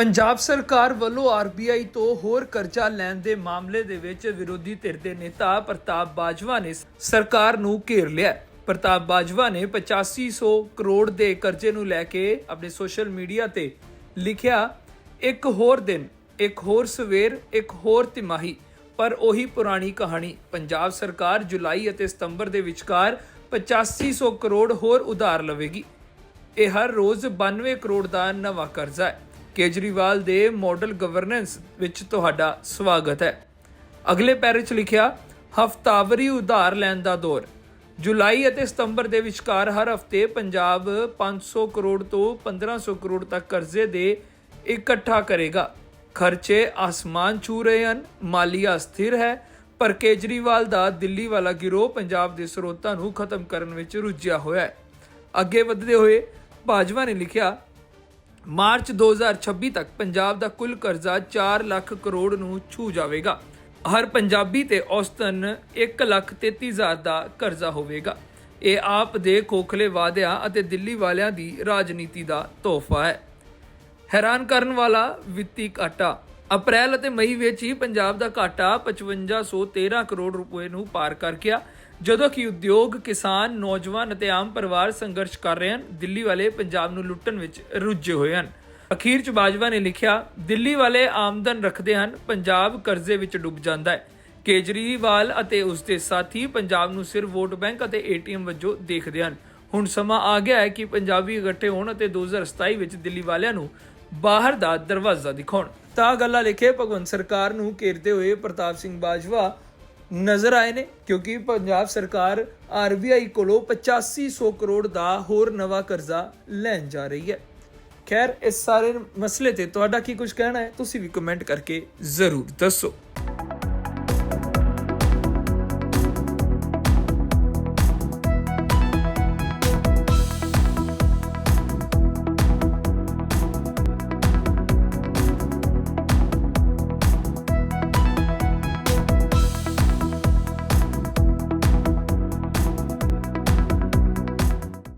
ਪੰਜਾਬ ਸਰਕਾਰ ਵੱਲੋਂ ਆਰਬੀਆਈ ਤੋਂ ਹੋਰ ਕਰਜ਼ਾ ਲੈਣ ਦੇ ਮਾਮਲੇ ਦੇ ਵਿੱਚ ਵਿਰੋਧੀ ਧਿਰ ਦੇ ਨੇਤਾ ਪ੍ਰਤਾਪ ਬਾਜਵਾ ਨੇ ਸਰਕਾਰ ਨੂੰ ਘੇਰ ਲਿਆ। ਪ੍ਰਤਾਪ ਬਾਜਵਾ ਨੇ 8500 ਕਰੋੜ ਦੇ ਕਰਜ਼ੇ ਨੂੰ ਲੈ ਕੇ ਆਪਣੇ ਸੋਸ਼ਲ ਮੀਡੀਆ ਤੇ ਲਿਖਿਆ, ਇੱਕ ਹੋਰ ਦਿਨ, ਇੱਕ ਹੋਰ ਸਵੇਰ, ਇੱਕ ਹੋਰ ਤਿਮਾਹੀ। ਪਰ ਉਹੀ ਪੁਰਾਣੀ ਕਹਾਣੀ, ਪੰਜਾਬ ਸਰਕਾਰ ਜੁਲਾਈ ਅਤੇ ਸਤੰਬਰ ਦੇ ਵਿਚਕਾਰ 8500 ਕਰੋੜ ਹੋਰ ਉਧਾਰ ਲਵੇਗੀ। ਇਹ ਹਰ ਰੋਜ਼ 92 ਕਰੋੜ ਦਾ ਨਵਾਂ ਕਰਜ਼ਾ ਹੈ। ਕੇਜਰੀਵਾਲ ਦੇ ਮਾਡਲ ਗਵਰਨੈਂਸ ਵਿੱਚ ਤੁਹਾਡਾ ਸਵਾਗਤ ਹੈ। ਅਗਲੇ ਪੈਰੇ 'ਚ ਲਿਖਿਆ, ਹਫਤਾਵਰੀ ਉਧਾਰ ਲੈਣ ਦਾ ਦੌਰ। ਜੁਲਾਈ ਅਤੇ ਸਤੰਬਰ ਦੇ ਵਿਚਕਾਰ ਹਰ ਹਫ਼ਤੇ ਪੰਜਾਬ 500 ਕਰੋੜ ਤੋਂ 1500 ਕਰੋੜ ਤੱਕ ਕਰਜ਼ੇ ਦੇ ਇਕੱਠਾ ਕਰੇਗਾ। ਖਰਚੇ ਆਸਮਾਨ ਛੂ ਰਹੇ ਹਨ, ਮਾਲੀਆ ਸਥਿਰ ਹੈ, ਪਰ ਕੇਜਰੀਵਾਲ ਦਾ ਦਿੱਲੀ ਵਾਲਾ ਗਿਰੋਹ ਪੰਜਾਬ ਦੇ ਸਰੋਤਾਂ ਨੂੰ ਖਤਮ ਕਰਨ ਵਿੱਚ ਰੁੱਝਿਆ ਹੋਇਆ ਹੈ। ਅੱਗੇ ਵਧਦੇ ਹੋਏ ਬਾਜਵਾ ਨੇ ਲਿਖਿਆ ਮਾਰਚ 2026 ਤੱਕ ਪੰਜਾਬ ਦਾ ਕੁੱਲ ਕਰਜ਼ਾ 4 ਲੱਖ ਕਰੋੜ ਨੂੰ ਛੂ ਜਾਵੇਗਾ। ਹਰ ਪੰਜਾਬੀ ਤੇ ਔਸਤਨ 1 ਲੱਖ 33 ਹਜ਼ਾਰ ਦਾ ਕਰਜ਼ਾ ਹੋਵੇਗਾ। ਇਹ ਆਪ ਦੇ ਖੋਖਲੇ ਵਾਅਦਿਆਂ ਅਤੇ ਦਿੱਲੀ ਵਾਲਿਆਂ ਦੀ ਰਾਜਨੀਤੀ ਦਾ ਤੋਹਫਾ ਹੈ। ਹੈਰਾਨ ਕਰਨ ਵਾਲਾ ਵਿੱਤੀ ਘਾਟਾ। ਅਪ੍ਰੈਲ ਅਤੇ ਮਈ ਵਿੱਚ ਹੀ ਪੰਜਾਬ ਦਾ ਘਾਟਾ 5513 ਕਰੋੜ ਰੁਪਏ ਨੂੰ ਪਾਰ ਕਰ ਗਿਆ। ਜਦੋਂ ਕਿ ਉਦਯੋਗ ਕਿਸਾਨ, ਨੌਜਵਾਨ ਅਤੇ ਆਮ ਪਰਿਵਾਰ ਸੰਘਰਸ਼ ਕਰ ਰਹੇ ਹਨ, ਦਿੱਲੀ ਵਾਲੇ ਪੰਜਾਬ ਨੂੰ ਲੁੱਟਣ ਵਿੱਚ ਰੁੱਝੇ ਹੋਏ ਹਨ। ਅਖੀਰ ਚ ਬਾਜਵਾ ਨੇ ਲਿਖਿਆ, ਦਿੱਲੀ ਵਾਲੇ ਆਮਦਨ ਰੱਖਦੇ ਹਨ, ਪੰਜਾਬ ਕਰਜ਼ੇ ਵਿੱਚ ਡੁੱਬ ਜਾਂਦਾ ਹੈ। ਕੇਜਰੀਵਾਲ ਅਤੇ ਉਸ ਦੇ ਸਾਥੀ ਪੰਜਾਬ ਨੂੰ ਸਿਰਫ ਵੋਟ ਬੈਂਕ ਅਤੇ ਏਟੀਐਮ ਵਜੋਂ ਦੇਖਦੇ ਹਨ। ਹੁਣ ਸਮਾਂ ਆ ਗਿਆ ਹੈ ਕਿ ਪੰਜਾਬੀ ਇਕੱਠੇ ਹੋਣ ਅਤੇ 2027 ਵਿੱਚ ਦਿੱਲੀ ਵਾਲਿਆਂ ਨੂੰ ਬਾਹਰ ਦਾ ਦਰਵਾਜ਼ਾ ਦਿਖਾਉਣ। ਤਾਂ ਗੱਲਾਂ ਲਿਖੇ ਭਗਵੰਤ ਸਰਕਾਰ ਨੂੰ ਘੇਰਦੇ ਹੋਏ ਪ੍ਰਤਾਪ ਸਿੰਘ ਬਾਜਵਾ ਨਜ਼ਰ ਆਏ ਨੇ, ਕਿਉਂਕਿ ਪੰਜਾਬ ਸਰਕਾਰ ਆਰਬੀਆਈ ਕੋਲੋਂ 8500 ਕਰੋੜ ਦਾ ਹੋਰ ਨਵਾਂ ਕਰਜ਼ਾ ਲੈਣ ਜਾ ਰਹੀ ਹੈ। ਖੈਰ, ਇਸ ਸਾਰੇ ਮਸਲੇ ਤੇ ਤੁਹਾਡਾ ਕੀ ਕੁਝ ਕਹਿਣਾ ਹੈ, ਤੁਸੀਂ ਵੀ ਕਮੈਂਟ ਕਰਕੇ ਜ਼ਰੂਰ ਦੱਸੋ।